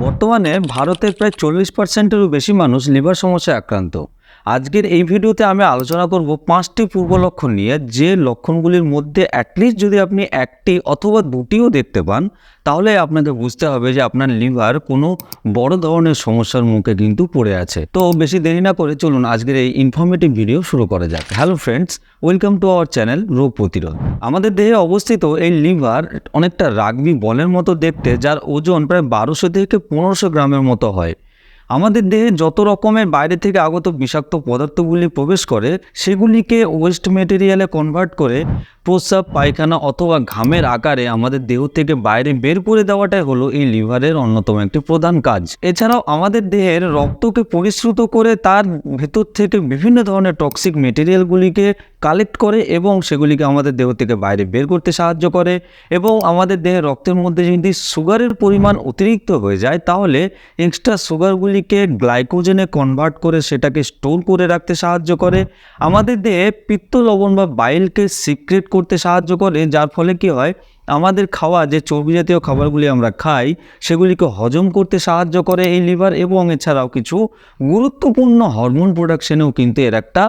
বর্তমানে ভারতের প্রায় চল্লিশ পার্সেন্টেরও বেশি মানুষ লিভার সমস্যায় আক্রান্ত। আজকের এই ভিডিওতে আমি আলোচনা করব পাঁচটি পূর্ব লক্ষণ নিয়ে। যে লক্ষণগুলির মধ্যে অ্যাটলিস্ট যদি আপনি একটি অথবা দুটিও দেখতে পান, তাহলে আপনাকে বুঝতে হবে যে আপনার লিভার কোনো বড় ধরনের সমস্যার মুখে কিন্তু পড়ে আছে। তো বেশি দেরি না করে চলুন আজকের এই ইনফরমেটিভ ভিডিও শুরু করা যাক। Hello friends welcome to our channel রোগ প্রতিরোধ। আমাদের দেহে অবস্থিত এই লিভার অনেকটা রাগবি বলের মতো দেখতে, যার ওজন প্রায় বারোশো থেকে পনেরোশো গ্রামের মতো হয়। আমাদের দেহে যত রকমের বাইরে থেকে আগত বিষাক্ত পদার্থগুলি প্রবেশ করে, সেগুলিকে ওয়েস্ট মেটেরিয়ালে কনভার্ট করে প্রস্রাব, পায়খানা অথবা ঘামের আকারে আমাদের দেহ থেকে বাইরে বের করে দেওয়াটাই হলো এই লিভারের অন্যতম একটি প্রধান কাজ। এছাড়াও আমাদের দেহের রক্তকে পরিশ্রুত করে তার ভেতর থেকে বিভিন্ন ধরনের টক্সিক মেটেরিয়ালগুলিকে কালেক্ট করে এবং সেগুলিকে আমাদের দেহ থেকে বাইরে বের করতে সাহায্য করে এবং আমাদের দেহের রক্তের মধ্যে যদি সুগারের পরিমাণ অতিরিক্ত হয়ে যায়, তাহলে এক্সট্রা সুগারগুলিকে গ্লাইকোজেনে কনভার্ট করে সেটাকে স্টোর করে রাখতে সাহায্য করে। আমাদের দেহে পিত্ত লবণ বা বাইলকে সিক্রেট করতে সাহায্য করে, যার ফলে কি হয় আমাদের খাওয়া, যে চর্বি জাতীয় খাবারগুলি আমরা খাই, সেগুলিকে হজম করতে সাহায্য করে এই লিভার এবং এছাড়াও কিছু গুরুত্বপূর্ণ হরমোন প্রোডাকশনেও কিন্তু এর একটা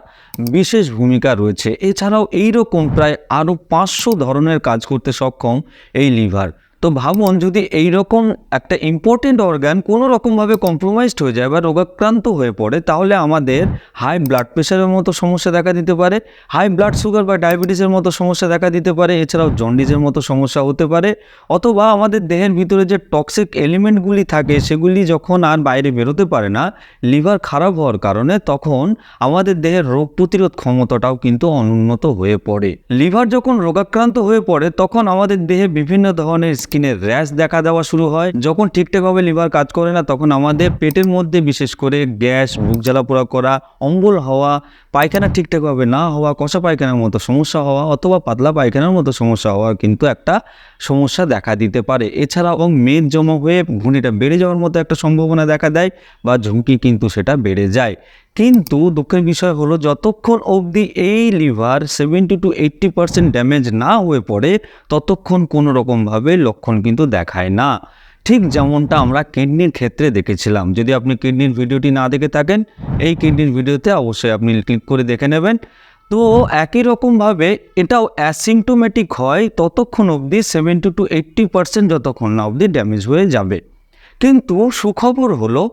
বিশেষ ভূমিকা রয়েছে। এছাড়াও এইরকম প্রায় আরও পাঁচশো ধরনের কাজ করতে সক্ষম এই লিভার। তো ভাবুন, যদি এই রকম একটা ইম্পর্টেন্ট অর্গান কোনো রকমভাবে কম্প্রোমাইজড হয়ে যায় বা রোগাক্রান্ত হয়ে পড়ে, তাহলে আমাদের হাই ব্লাড প্রেশারের মতো সমস্যা দেখা দিতে পারে হাই ব্লাড সুগার বা ডায়াবেটিসের মতো সমস্যা দেখা দিতে পারে, এছাড়াও জন্ডিসের মতো সমস্যা হতে পারে, অথবা আমাদের দেহের ভিতরে যে টক্সিক এলিমেন্টগুলি থাকে, সেগুলি যখন আর বাইরে বেরোতে পারে না লিভার খারাপ হওয়ার কারণে তখন আমাদের দেহের রোগ প্রতিরোধ ক্ষমতাটাও কিন্তু অনুন্নত হয়ে পড়ে। লিভার যখন রোগাক্রান্ত হয়ে পড়ে, তখন আমাদের দেহে বিভিন্ন ধরনের স্কিনের র্যাশ দেখা দেওয়া শুরু হয়। যখন ঠিকঠাকভাবে লিভার কাজ করে না, তখন আমাদের পেটের মধ্যে বিশেষ করে গ্যাস, বুক জ্বালাপোড়া করা, অম্বল হওয়া, পায়খানা ঠিকঠাকভাবে না হওয়া, কষা পায়খানার মতো সমস্যা হওয়া অথবা পাতলা পায়খানার মতো সমস্যা হওয়া কিন্তু একটা সমস্যা দেখা দিতে পারে। এছাড়া এবং মেদ জমা হয়ে ভুঁড়িটা বেড়ে যাওয়ার মতো একটা সম্ভাবনা দেখা দেয় বা ঝুঁকি কিন্তু সেটা বেড়ে যায়। কিন্তু দুঃখের বিষয় হলো, যতক্ষণ অবধি এই liver seventy to eighty percent damage না হয়ে পড়ে, ততক্ষণ কোনো রকমভাবে লক্ষণ কিন্তু দেখায় না। ঠিক যেমনটা আমরা কিডনির ক্ষেত্রে দেখেছিলাম। যদি আপনি কিডনির ভিডিওটি না দেখে থাকেন, এই কিডনির ভিডিওতে অবশ্যই আপনি ক্লিক করে দেখে নেবেন। তো একই রকমভাবে এটাও অ্যাসিমটোমেটিক হয়, ততক্ষণ অবধি সেভেন্টি টু এইট্টি পার্সেন্ট যতক্ষণ না অবধি ড্যামেজ হয়ে যাবে। কিন্তু সুখবর হলো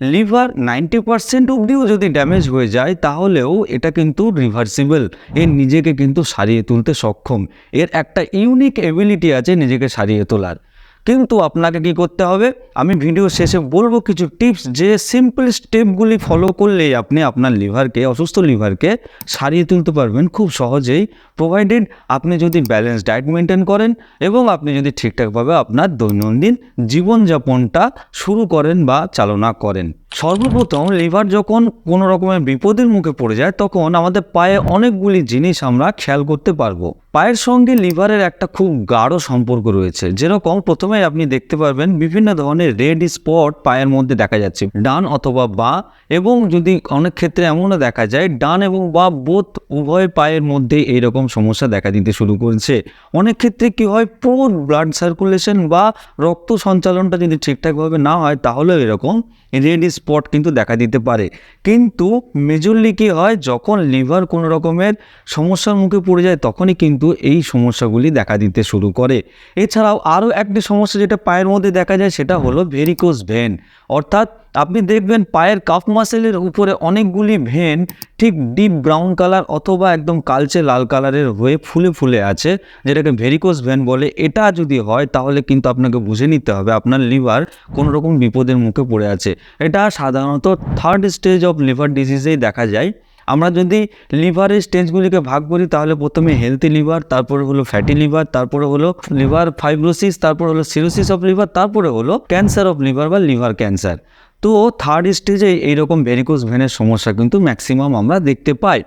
লিভার নাইনটি পার্সেন্ট অবধিও যদি ড্যামেজ হয়ে যায়, তাহলেও এটা কিন্তু রিভার্সিবল। এর নিজেকে কিন্তু সারিয়ে তুলতে সক্ষম। এর একটা ইউনিক এবিলিটি আছে নিজেকে সারিয়ে তোলার। কিন্তু আপনাকে কি করতে হবে? আমি ভিডিও শেষে বলব কিছু টিপস যে সিম্পল স্টেপগুলি ফলো করলেই আপনি আপনার লিভারকে অসুস্থ লিভারকে সারিয়ে তুলতে পারবেন খুব সহজেই প্রোভাইডেড আপনি যদি ব্যালেন্স ডায়েট মেনটেন করেন এবং আপনি যদি ঠিকঠাকভাবে আপনার দৈনন্দিন জীবনযাপনটা শুরু করেন বা চালনা করেন। সর্বপ্রথম লিভার যখন কোনো রকমের বিপদের মুখে পড়ে যায়, তখন আমাদের পায়ে অনেকগুলি জিনিস আমরা খেয়াল করতে পারব। পায়ের সঙ্গে লিভারের একটা খুব গাঢ় সম্পর্ক রয়েছে। যেরকম প্রথমে আপনি দেখতে পারবেন বিভিন্ন ধরনের রেড স্পট পায়ের মধ্যে দেখা যাচ্ছে, ডান অথবা বা, এবং যদি অনেক ক্ষেত্রে এমনও দেখা যায়, ডান এবং বা বোধ উভয় পায়ের মধ্যে এইরকম সমস্যা দেখা দিতে শুরু করেছে। অনেক ক্ষেত্রে কি হয়, পুর ব্লাড সার্কুলেশন বা রক্ত সঞ্চালনটা যদি ঠিকঠাকভাবে না হয়, তাহলেও এরকম রেড স্পট কিন্তু দেখা দিতে পারে। কিন্তু মেজরলি কী হয়, যখন লিভার কোনো রকমের সমস্যার মুখে পড়ে যায়, তখনই কিন্তু এই সমস্যাগুলি দেখা দিতে শুরু করে। এছাড়াও আরও একটি সমস্যা যেটা পায়ের মধ্যে দেখা যায়, সেটা হলো ভেরিকোজ ভেন অর্থাৎ আপনি দেখবেন পায়ের কাফ মাসেলের উপরে অনেকগুলি ভেন ঠিক ডিপ ব্রাউন কালার অথবা একদম কালচে লাল কালারের হয়ে ফুলে ফুলে আছে, যেটাকে ভেরিকোস ভেন বলে। এটা যদি হয়, তাহলে কিন্তু আপনাকে বুঝে নিতে হবে আপনার লিভার কোনো রকম বিপদের মুখে পড়ে আছে। এটা সাধারণত থার্ড স্টেজ অফ লিভার ডিজিজেই দেখা যায়। আমরা যদি লিভারের স্টেজগুলিকে ভাগ করি, তাহলে প্রথমে হেলদি লিভার তারপরে হলো ফ্যাটি লিভার তারপরে হলো লিভার ফাইব্রোসিস তারপরে হলো সিরোসিস অফ লিভার তারপরে হলো ক্যান্সার অফ লিভার বা লিভার ক্যান্সার তো থার্ড স্টেজে এইরকম ভেরিকোজ ভেনের সমস্যা কিন্তু ম্যাক্সিমাম আমরা দেখতে পাই।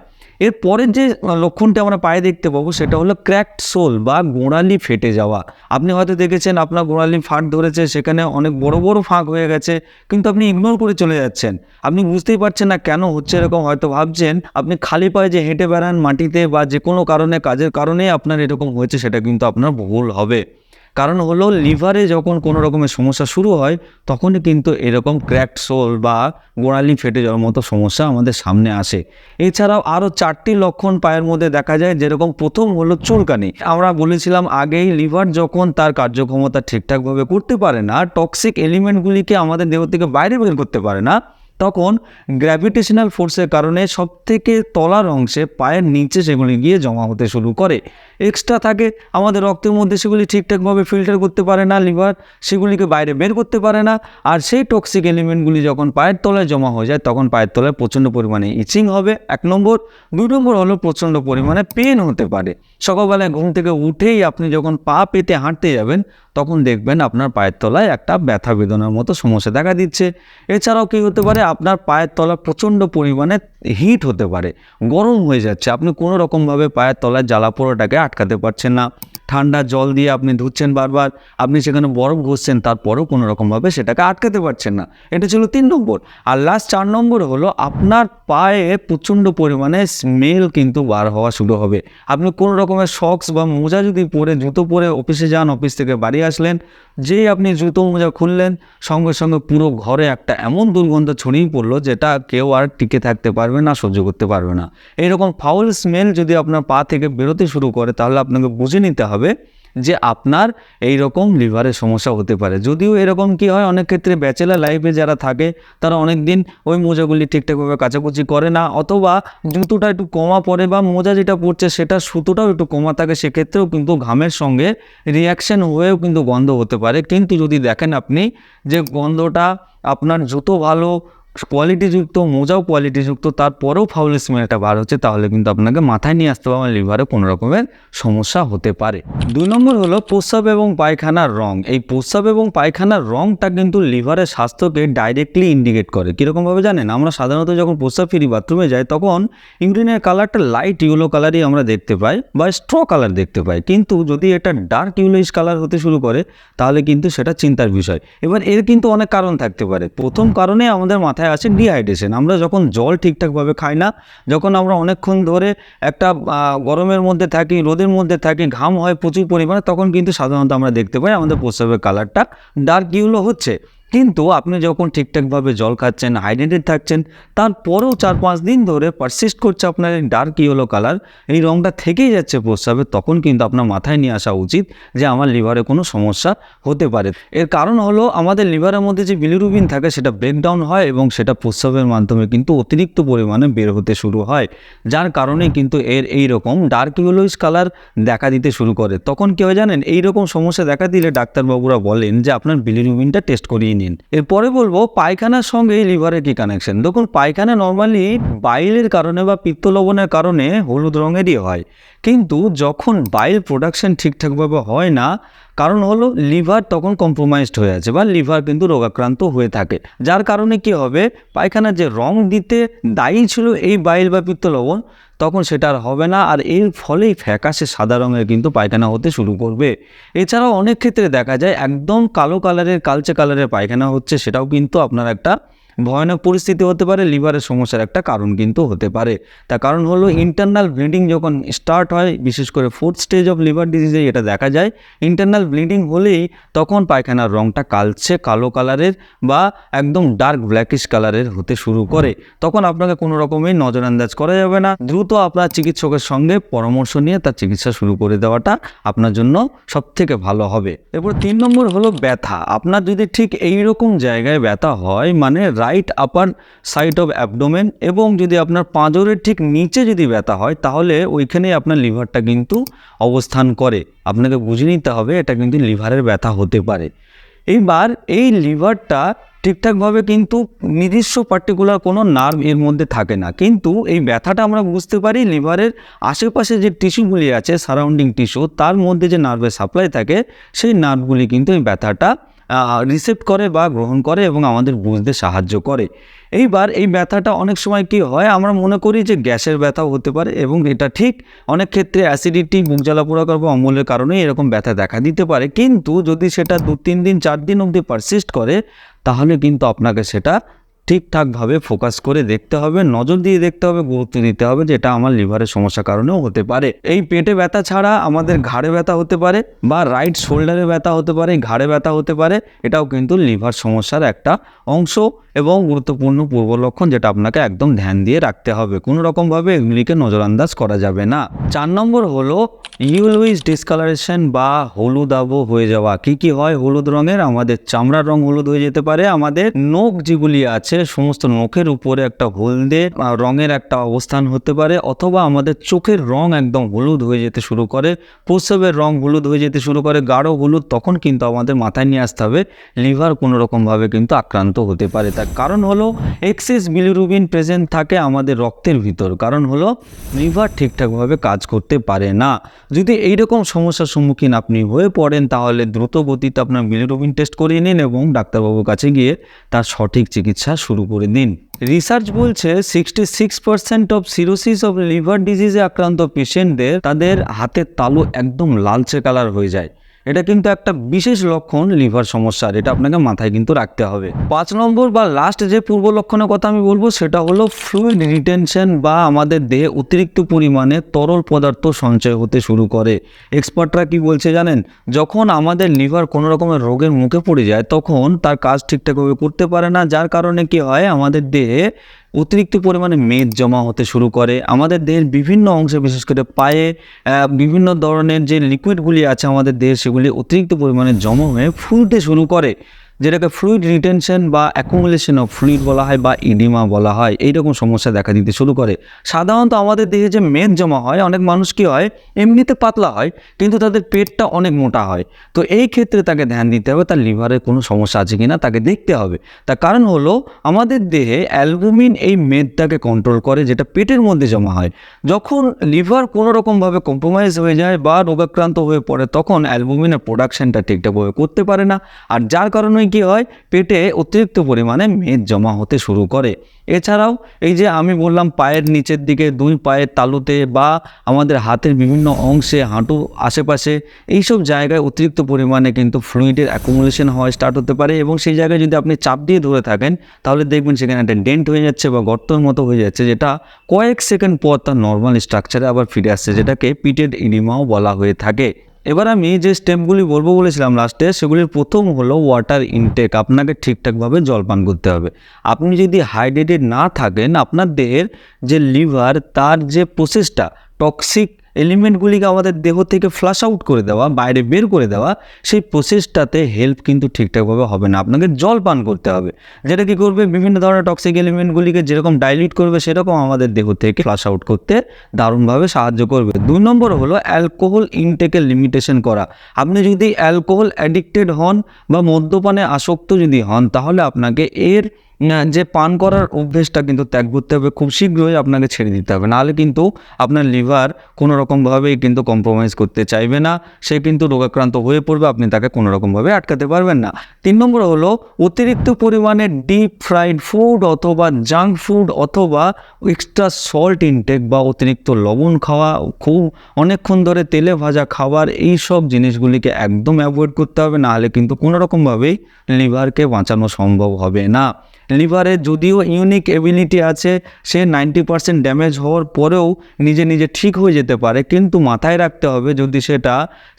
এর পরের যে লক্ষণটা আমরা পায়ে দেখতে পাবো সেটা হলো ক্র্যাকড সোল বা গোড়ালি ফেটে যাওয়া। আপনি হয়তো দেখেছেন আপনার গোড়ালি ফাট ধরেছে, সেখানে অনেক বড় বড় ফাঁক হয়ে গেছে, কিন্তু আপনি ইগনোর করে চলে যাচ্ছেন। আপনি বুঝতেই পারছেন না কেন হচ্ছে এরকম, হয়তো ভাবছেন আপনি খালি পায়ে যে হেঁটে বেড়ান মাটিতে বা যে কোনো কারণে, কাজের কারণে আপনার এরকম হয়েছে, সেটা কিন্তু আপনার ভুল হবে। কারণ হলো লিভারে যখন কোনো রকমের সমস্যা শুরু হয়, তখনই কিন্তু এরকম ক্র্যাকড সোল বা গোড়ালি ফেটে যাওয়ার মতো সমস্যা আমাদের সামনে আসে। এছাড়াও আরও চারটি লক্ষণ পায়ের মধ্যে দেখা যায় যেরকম প্রথম হলো চুলকানি। আমরা বলেছিলাম আগেই লিভার যখন তার কার্যক্ষমতা ঠিকঠাকভাবে করতে পারে না টক্সিক এলিমেন্টগুলিকে আমাদের দেহ থেকে বাইরে বের করতে পারে না, তখন গ্র্যাভিটেশনাল ফোর্সের কারণে সবথেকে তলার অংশে পায়ের নিচে সেগুলি গিয়ে জমা হতে শুরু করে। এক্সট্রা থাকে, আমাদের রক্তের মধ্যে সেগুলি ঠিকঠাকভাবে ফিল্টার করতে পারে না লিভার সেগুলিকে বাইরে বের করতে পারে না, আর সেই টক্সিক এলিমেন্টগুলি যখন পায়ের তলায় জমা হয়ে যায়, তখন পায়ের তলায় প্রচণ্ড পরিমাণে ইচিং হবে, এক নম্বর। দুই নম্বর হলো প্রচণ্ড পরিমাণে পেন হতে পারে। সকালবেলায় ঘুম থেকে উঠেই আপনি যখন পা পেতে হাঁটতে যাবেন, তখন দেখবেন আপনার পায়ের তলায় একটা ব্যথা বেদনার মতো সমস্যা দেখা দিচ্ছে। এছাড়াও কী হতে পারে, আপনার পায়ের তলা প্রচণ্ড পরিমাণে হিট হতে পারে, গরম হয়ে যাচ্ছে। আপনি কোনো রকমভাবে পায়ের তলায় জ্বালা পোড়াটাকে আটকাতে পারছেন না। ঠান্ডা জল দিয়ে আপনি ধুচ্ছেন বারবার, আপনি সেখানে বরফ ঘষছেন, তারপরেও কোনো রকমভাবে সেটাকে আটকাতে পারছেন না। এটা ছিল তিন নম্বর। আর লাস্ট চার নম্বর হলো আপনার পায়ে প্রচণ্ড পরিমাণে স্মেল কিন্তু বার হওয়া শুরু হবে। আপনি কোনো রকমের শক্স বা মোজা যদি পরে, জুতো পরে অফিসে যান অফিস থেকে বাড়ি আসলেন, যেই আপনি জুতো, মোজা খুললেন, সঙ্গে সঙ্গে পুরো ঘরে একটা এমন দুর্গন্ধ ছড়িয়ে পড়ল যেটা কেউ আর টিকে থাকতে পারবে না, সহ্য করতে পারবে না। এইরকম ফাউল স্মেল যদি আপনার পা থেকে বেরোতে শুরু করে, তাহলে আপনাকে বুঝে নিতে হবে যে আপনার এই রকম লিভারের সমস্যা হতে পারে। যদিও এরকম কি হয়, অনেক ক্ষেত্রে ব্যাচেলার লাইফে যারা থাকে, তারা অনেক দিন ওই মোজাগুলি ঠিকঠাকভাবে কাচাকুচি করে না, অথবা জুতোটা একটু কমা পড়ে বা মোজা যেটা পড়ছে সেটা সুতোটাও একটু কমা থাকে, সেক্ষেত্রেও কিন্তু ঘামের সঙ্গে রিয়াকশন হয়েও কিন্তু গন্ধ হতে পারে। কিন্তু যদি দেখেন আপনি যে গন্ধটা আপনার জুতো ভালো কোয়ালিটিযুক্ত মোজাও কোয়ালিটিযুক্ত তারপরেও ফাউল স্মেলটা বার হচ্ছে, তাহলে কিন্তু আপনাকে মাথায় নিয়ে আসতে হবে লিভারে কোনো রকমের সমস্যা হতে পারে। দুই নম্বর হলো প্রস্রাব এবং পায়খানার রং। এই প্রস্রাব এবং পায়খানার রংটা কিন্তু লিভারের স্বাস্থ্যকে ডাইরেক্টলি ইন্ডিকেট করে। কীরকমভাবে জানেন? আমরা সাধারণত যখন প্রস্রাব ফিরি বাথরুমে যাই, তখন ইউরিনের কালারটা লাইট ইয়েলো কালারই আমরা দেখতে পাই বা স্ট্র কালার দেখতে পাই। কিন্তু যদি এটা ডার্ক ইউলোইশ কালার হতে শুরু করে, তাহলে কিন্তু সেটা চিন্তার বিষয়। এবার এর কিন্তু অনেক কারণ থাকতে পারে। প্রথম কারণে আমাদের মাথায় আছে ডিহাইড্রেশন আমরা যখন জল ঠিকঠাকভাবে খাই না, যখন আমরা অনেকক্ষণ ধরে একটা গরমের মধ্যে থাকি, রোদের মধ্যে থাকি, ঘাম হয় প্রচুর পরিমাণে, তখন কিন্তু সাধারণত আমরা দেখতে পাই আমাদের প্রস্রাবের কালারটা ডার্ক ইউলো হচ্ছে। কিন্তু আপনি যখন ঠিকঠাকভাবে জল খাচ্ছেন হাইড্রেটেড থাকছেন, তারপরেও চার পাঁচ দিন ধরে পারসিস্ট করছে আপনার এই ডার্ক ইয়েলো কালার এই রঙটা থেকেই যাচ্ছে প্রস্রাবে, তখন কিন্তু আপনার মাথায় নিয়ে আসা উচিত যে আমার লিভারে কোনো সমস্যা হতে পারে। এর কারণ হলো আমাদের লিভারের মধ্যে যে বিলিরুবিন থাকে, সেটা ব্রেকডাউন হয় এবং সেটা প্রস্রাবের মাধ্যমে কিন্তু অতিরিক্ত পরিমাণে বের হতে শুরু হয়, যার কারণে কিন্তু এর এই রকম ডার্ক ইয়েলোইশ কালার দেখা দিতে শুরু করে। তখন কী হয় জানেন এই রকম সমস্যা দেখা দিলে ডাক্তারবাবুরা বলেন যে আপনার বিলিরুবিনটা টেস্ট করিয়ে নিন। এরপরে বলব, পায়খানার সঙ্গে লিভারের কি কানেকশন দেখুন, পায়খানা নর্মালি বাইলের কারণে বা পিত্ত লবণের কারণে হলুদ রঙেরই হয়। কিন্তু যখন বাইল প্রোডাকশন ঠিকঠাকভাবে হয় না কারণ হলো লিভার তখন কম্প্রোমাইজড হয়ে আছে বা লিভার কিন্তু রোগাক্রান্ত হয়ে থাকে। যার কারণে কি হবে? পায়খানার যে রং দিতে দায়ী ছিল এই বাইল বা পিত্ত লবণ, তখন সেটা আর হবে না আর এর ফলেই ফ্যাকাশে সাদা রঙের কিন্তু পায়খানা হতে শুরু করবে। এছাড়াও অনেক ক্ষেত্রে দেখা যায় একদম কালো কালারের কালচে কালারের পায়খানা হচ্ছে, সেটাও কিন্তু আপনার একটা ভয়ানক পরিস্থিতি হতে পারে লিভারের সমস্যার একটা কারণ কিন্তু হতে পারে। তার কারণ হলো ইন্টারনাল ব্লিডিং যখন স্টার্ট হয় বিশেষ করে ফোর্থ স্টেজ অফ লিভার ডিজিজে এটা দেখা যায় ইন্টারনাল ব্লিডিং হলেই তখন পায়খানার রঙটা কালচে কালো কালারের বা একদম ডার্ক ব্ল্যাকিশ কালারের হতে শুরু করে। তখন আপনাকে কোনো রকমের নজরআন্দাজ করা যাবে না। দ্রুত আপনার চিকিৎসকের সঙ্গে পরামর্শ নিয়ে তার চিকিৎসা শুরু করে দেওয়াটা আপনার জন্য সব থেকে ভালো হবে। এরপর তিন নম্বর হলো ব্যথা। আপনার যদি ঠিক এই রকম জায়গায় ব্যথা হয় মানে right upper side of abdomen এবং যদি আপনার পাঁজরের ঠিক নিচে যদি ব্যথা হয়, তাহলে ওইখানেই আপনার লিভারটা কিন্তু অবস্থান করে। আপনাকে বুঝে নিতে হবে, এটা কিন্তু লিভারের ব্যথা হতে পারে। এইবার এই লিভারটা ঠিকঠাকভাবে কিন্তু নির্দিষ্ট পার্টিকুলার কোনো নার্ভ এর মধ্যে থাকে না। কিন্তু এই ব্যথাটা আমরা বুঝতে পারি, লিভারের আশেপাশে যে টিস্যুগুলি আছে সারাউন্ডিং টিস্যু তার মধ্যে যে নার্ভের সাপ্লাই থাকে, সেই নার্ভগুলি কিন্তু এই ব্যথাটা রিসেপ্ট করে বা গ্রহণ করে এবং আমাদের বুঝতে সাহায্য করে। এইবার এই ব্যথাটা অনেক সময় কি হয়, আমরা মনে করি যে গ্যাসের ব্যথাও হতে পারে এবং এটা ঠিক অনেক ক্ষেত্রে অ্যাসিডিটি বুক জ্বালা পোড়া বা অম্লের কারণে এরকম ব্যথা দেখা দিতে পারে। কিন্তু যদি সেটা দু তিন দিন, চার দিন অবধি পারসিস্ট করে, তাহলে কিন্তু আপনাকে সেটা ঠিকঠাকভাবে ফোকাস করে দেখতে হবে, নজর দিয়ে দেখতে হবে, গুরুত্ব দিতে হবে যে এটা আমার লিভারের সমস্যার কারণেও হতে পারে। এই পেটে ব্যথা ছাড়া আমাদের ঘাড়ে ব্যথা হতে পারে বা রাইট শোল্ডারে ব্যথা হতে পারে, ঘাড়ে ব্যথা হতে পারে, এটাও কিন্তু লিভার সমস্যার একটা অংশ এবং গুরুত্বপূর্ণ পূর্ব লক্ষণ যেটা আপনাকে একদম ধ্যান দিয়ে রাখতে হবে। কোনো রকমভাবে এগুলিকে নজরআন্দাজ করা যাবে না। চার নম্বর হলো ইউলুইস ডিসকালারেশন বা হলুদ আবো হয়ে যাওয়া। কি কি হয়? হলুদ রঙের, আমাদের চামড়ার রং হলুদ হয়ে যেতে পারে, আমাদের নখ যেগুলি আছে সমস্ত নখের উপরে একটা হলদে রঙের একটা অবস্থান হতে পারে, অথবা আমাদের চোখের রং একদম হলুদ হয়ে যেতে শুরু করে প্রস্রাবের রং হলুদ হয়ে যেতে শুরু করে, গাঢ় হলুদ, তখন কিন্তু আমাদের মাথায় নিয়ে আসতে হবে, লিভার কোনো রকমভাবে কিন্তু আক্রান্ত হতে পারে। তার কারণ হলো, এক্সেস বিলিরুবিন প্রেজেন্ট থাকে আমাদের রক্তের ভিতর। কারণ হলো, লিভার ঠিকঠাকভাবে কাজ করতে পারে না। যদি এইরকম সমস্যার সম্মুখীন আপনি হয়ে পড়েন, তাহলে দ্রুত গতিতে আপনার বিলিরুবিন টেস্ট করিয়ে নিন এবং ডাক্তারবাবুর কাছে গিয়ে তার সঠিক চিকিৎসা শুরু করে দিন। রিসার্চ বলছে sixty six percent of cirrhosis of liver ডিজিজে আক্রান্ত পেশেন্টদের তাদের হাতের তালু একদম লালচে কালার হয়ে যায়। এটা কিন্তু একটা বিশেষ লক্ষণ লিভার সমস্যার, এটা আপনাকে মাথায় কিন্তু রাখতে হবে। পাঁচ নম্বর বা লাস্ট যে পূর্ব লক্ষণের কথা আমি বলব, সেটা হলো ফ্লুইড রিটেনশন বা আমাদের দেহে অতিরিক্ত পরিমাণে তরল পদার্থ সঞ্চয় হতে শুরু করে। এক্সপার্টরা কি বলছে জানেন? যখন আমাদের লিভার কোনো রকমের রোগের মুখে পড়ে যায়, তখন তার কাজ ঠিকঠাকভাবে করতে পারে না, যার কারণে কি হয়? আমাদের দেহে অতিরিক্ত পরিমাণে মেদ জমা হতে শুরু করে। আমাদের দেহের বিভিন্ন অংশে, বিশেষ করে পায়ে বিভিন্ন ধরনের যে লিকুইডগুলি আছে আমাদের দেহে সেগুলি অতিরিক্ত পরিমাণে জমা হয়ে ফুলতে শুরু করে। যেটাকে ফ্লুইড রিটেনশন বা অ্যাকুমুলেশন অফ ফ্লুইড বলা হয় বা ইডিমা বলা হয়, এইরকম সমস্যা দেখা দিতে শুরু করে। সাধারণত আমাদের দেহে যে মেদ জমা হয়, অনেক মানুষ কি হয়, এমনিতে পাতলা হয়, কিন্তু তাদের পেটটা অনেক মোটা হয়। তো এই ক্ষেত্রে তাকে ধ্যান দিতে হবে, তার লিভারের কোনো সমস্যা আছে কি না তাকে দেখতে হবে। তার কারণ হলো, আমাদের দেহে অ্যালবুমিন এই মেদটাকে কন্ট্রোল করে, যেটা পেটের মধ্যে জমা হয়। যখন লিভার কোনো রকমভাবে কম্প্রোমাইজ হয়ে যায় বা রোগাক্রান্ত হয়ে পড়ে, তখন অ্যালবুমিনের প্রোডাকশানটা ঠিকঠাকভাবে করতে পারে না। আর যার কারণে কি হয়? পেটে অতিরিক্ত পরিমাণে মেদ জমা হতে শুরু করে। এছাড়াও এই যে আমি বললাম পায়ের নিচের দিকে, দুই পায়ের তালুতে বা আমাদের হাতের বিভিন্ন অংশে, হাঁটু আশেপাশে, এইসব জায়গায় অতিরিক্ত পরিমাণে কিন্তু ফ্লুইডের অ্যাকুমুলেশন হওয়া স্টার্ট হতে পারে এবং সেই জায়গায় যদি আপনি চাপ দিয়ে ধরে থাকেন, তাহলে দেখবেন সেখানে একটা ডেন্ট হয়ে যাচ্ছে বা গর্তর মতো হয়ে যাচ্ছে, যেটা কয়েক সেকেন্ড পর তার নর্মাল স্ট্রাকচারে আবার ফিরে আসছে, যেটাকে পিটেড ইডিমাও বলা হয়ে থাকে। এবার আমি যে স্টেপগুলি বলব বলেছিলাম লাস্টে সেগুলির প্রথম হলো ওয়াটার ইনটেক আপনাকে ঠিকঠাকভাবে জল পান করতে হবে। আপনি যদি হাইড্রেটেড না থাকেন, আপনার দেহের যে লিভার তার যে প্রসেসটা টক্সিক এলিমেন্টগুলিকে আমাদের দেহ থেকে ফ্লাশ আউট করে দেওয়া, বাইরে বের করে দেওয়া, সেই প্রসেসটাতে হেল্প কিন্তু ঠিকঠাকভাবে হবে না। আপনাকে জল পান করতে হবে। যেটা কি করবে? বিভিন্ন ধরনের টক্সিক এলিমেন্টগুলিকে যেরকম ডাইলিট করবে, সেরকম আমাদের দেহ থেকে ফ্লাশ আউট করতে দারুণভাবে সাহায্য করবে। দুই নম্বর হলো অ্যালকোহল ইনটেকের লিমিটেশন করা। আপনি যদি অ্যালকোহল অ্যাডিক্টেড হন বা মদ্যপানে আসক্ত যদি হন, তাহলে আপনাকে এর যে পান করার অভ্যেসটা কিন্তু ত্যাগ করতে হবে, খুব শীঘ্রই আপনাকে ছেড়ে দিতে হবে। নাহলে কিন্তু আপনার লিভার কোনো রকমভাবেই কিন্তু কম্প্রোমাইজ করতে চাইবে না। সে কিন্তু রোগাক্রান্ত হয়ে পড়বে, আপনি তাকে কোনো রকমভাবে আটকাতে পারবেন না। তিন নম্বর হলো অতিরিক্ত পরিমাণে ডিপ ফ্রাইড ফুড অথবা জাঙ্ক ফুড অথবা এক্সট্রা সল্ট ইনটেক বা অতিরিক্ত লবণ খাওয়া, খুব অনেকক্ষণ ধরে তেলে ভাজা খাবার এই সব জিনিসগুলিকে একদম অ্যাভয়েড করতে হবে। নাহলে কিন্তু কোনো রকমভাবেই লিভারকে বাঁচানো সম্ভব হবে না। লিভারে যদিও ইউনিক এবিলিটি আছে, সে নাইনটি পার্সেন্ট ড্যামেজ হওয়ার পরেও নিজে নিজে ঠিক হয়ে যেতে পারে। কিন্তু মাথায় রাখতে হবে যদি সেটা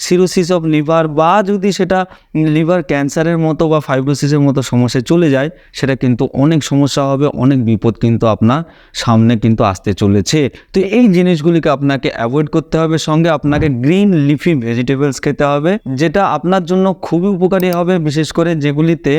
সিরোসিস অফ লিভার বা যদি সেটা লিভার ক্যান্সারের মতো বা ফাইব্রোসিসের মতো সমস্যায় চলে যায়, সেটা কিন্তু অনেক সমস্যা হবে, অনেক বিপদ কিন্তু আপনার সামনে কিন্তু আসতে চলেছে। তো এই জিনিসগুলিকে আপনাকে অ্যাভয়েড করতে হবে, সঙ্গে আপনাকে গ্রিন লিফি ভেজিটেবলস খেতে হবে, যেটা আপনার জন্য খুবই উপকারী হবে, বিশেষ করে যেগুলিতে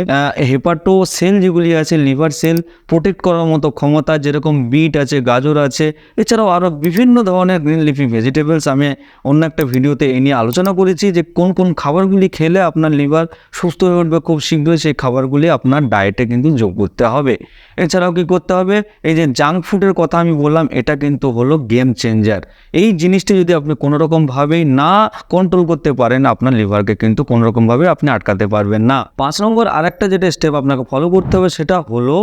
হেপাটো সেল যেগুলি আছে লিভার সেল প্রোটেক্ট করার মতো ক্ষমতা যেরকম বিট আছে, গাজর আছে, এছাড়াও আরও বিভিন্ন ধরনের গ্রিন লিফি ভেজিটেবলস আমি অন্য একটা ভিডিওতে এ নিয়ে আলোচনা করেছি যে কোন কোন খাবারগুলি খেলে আপনার লিভার সুস্থ হয়ে উঠবে খুব শীঘ্রই, সেই খাবারগুলি আপনার ডায়েটে কিন্তু যোগ করতে হবে। এছাড়াও কি করতে হবে? এই যে জাঙ্ক ফুডের কথা আমি বললাম, এটা কিন্তু হলো গেম চেঞ্জার এই জিনিসটি যদি আপনি কোনোরকমভাবেই না কন্ট্রোল করতে পারেন, আপনার লিভারকে কিন্তু কোনোরকমভাবে আপনি আটকাতে পারবেন না। পাঁচ নম্বর আরেকটা যেটা স্টেপ আপনাকে ফলো করতে হবে, সেটা হলো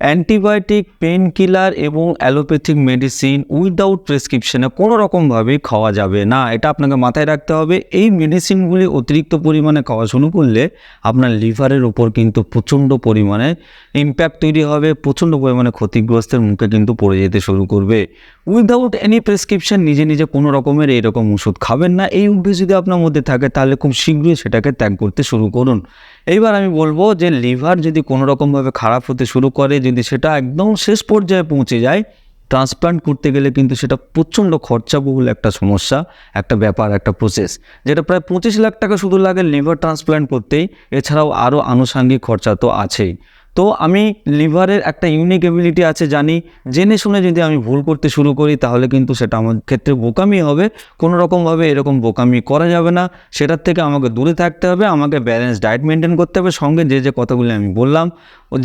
অ্যান্টিবায়োটিক পেন কিলার এবং অ্যালোপ্যাথিক মেডিসিন উইদাউট প্রেসক্রিপশনে কোনো রকমভাবে খাওয়া যাবে না। এটা আপনাকে মাথায় রাখতে হবে। এই মেডিসিনগুলি অতিরিক্ত পরিমাণে খাওয়া শুরু করলে আপনার লিভারের ওপর কিন্তু প্রচণ্ড পরিমাণে ইম্প্যাক্ট তৈরি হবে, প্রচণ্ড পরিমাণে ক্ষতিগ্রস্তের মুখে কিন্তু পড়ে যেতে শুরু করবে। উইদাউট এনি প্রেসক্রিপশন নিজে নিজে কোনো রকমের এরকম ওষুধ খাবেন না। এই অভ্যেস যদি আপনার মধ্যে থাকে, তাহলে খুব শীঘ্রই সেটাকে ত্যাগ করতে শুরু করুন। এইবার আমি বলব যে লিভার যদি কোনো রকমভাবে খারাপ হতে শুরু করে, যদি সেটা একদম শেষ পর্যায়ে পৌঁছে যায় ট্রান্সপ্লান্ট করতে গেলে কিন্তু সেটা প্রচণ্ড খরচাবহুল একটা সমস্যা, একটা ব্যাপার, একটা প্রসেস যেটা প্রায় পঁচিশ লাখ টাকা শুধু লাগে লিভার ট্রান্সপ্লান্ট করতেই, এছাড়াও আরও আনুষাঙ্গিক খরচা তো আছেই। তো আমি লিভারের একটা ইউনিক এবিলিটি আছে জানি। জেনে শুনে যদি আমি ভুল করতে শুরু করি, তাহলে কিন্তু সেটা আমার ক্ষেত্রে বোকামি হবে। কোনো রকমভাবে এরকম বোকামি করা যাবে না। সেটার থেকে আমাকে দূরে থাকতে হবে, আমাকে ব্যালেন্স ডায়েট মেনটেন করতে হবে। সঙ্গে যে যে কথাগুলি আমি বললাম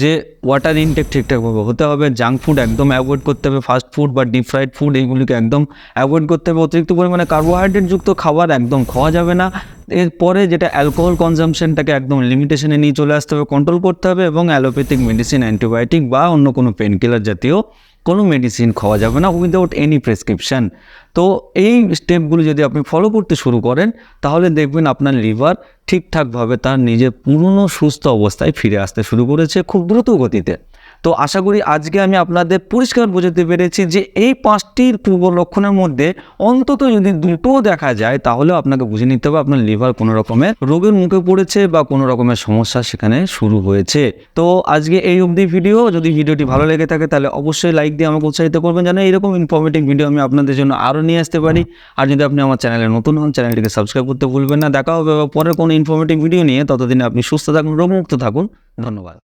যে ওয়াটার ইনটেক ঠিকঠাকভাবে হতে হবে জাঙ্ক ফুড একদম অ্যাভয়েড করতে হবে ফাস্ট ফুড বা ডিপ ফ্রাইড ফুড এইগুলিকে একদম অ্যাভয়েড করতে হবে। অতিরিক্ত পরিমাণে কার্বোহাইড্রেটযুক্ত খাবার একদম খাওয়া যাবে না। এরপরে যেটা অ্যালকোহল কনজামশনটাকে একদম লিমিটেশনে নিয়ে চলে আসতে হবে কন্ট্রোল করতে হবে এবং অ্যালোপ্যাথিক মেডিসিন অ্যান্টিবায়োটিক বা অন্য কোনো পেন কিলার জাতীয় কোনো মেডিসিন খাওয়া যাবে না উইদাউট এনি প্রেসক্রিপশান তো এই স্টেপগুলো যদি আপনি ফলো করতে শুরু করেন, তাহলে দেখবেন আপনার লিভার ঠিকঠাকভাবে তার নিজের পুরনো সুস্থ অবস্থায় ফিরে আসতে শুরু করেছে খুব দ্রুত গতিতে। তো আশা করি আজকে আমি আপনাদের পরিষ্কার বোঝাতে পেরেছি যে এই পাঁচটির পূর্ব লক্ষণের মধ্যে অন্তত যদি দুটোও দেখা যায় তাহলেও আপনাকে বুঝে নিতে হবে আপনার লিভার কোনো রকমের রোগের মুখে পড়েছে বা কোনো রকমের সমস্যা সেখানে শুরু হয়েছে। তো আজকে এই অবধি ভিডিও, যদি ভিডিওটি ভালো লেগে থাকে তাহলে অবশ্যই লাইক দিয়ে আমাকে উৎসাহিত করবেন যেন এরকম ইনফরমেটিভ ভিডিও আমি আপনাদের জন্য আরও নিয়ে আসতে পারি। আর যদি আপনি আমার চ্যানেলে নতুন হন চ্যানেলটিকে সাবস্ক্রাইব করতে ভুলবেন না। দেখা হবে পরের কোনো ইনফরমেটিভ ভিডিও নিয়ে। ততদিনে আপনি সুস্থ থাকুন, রোগমুক্ত থাকুন। ধন্যবাদ।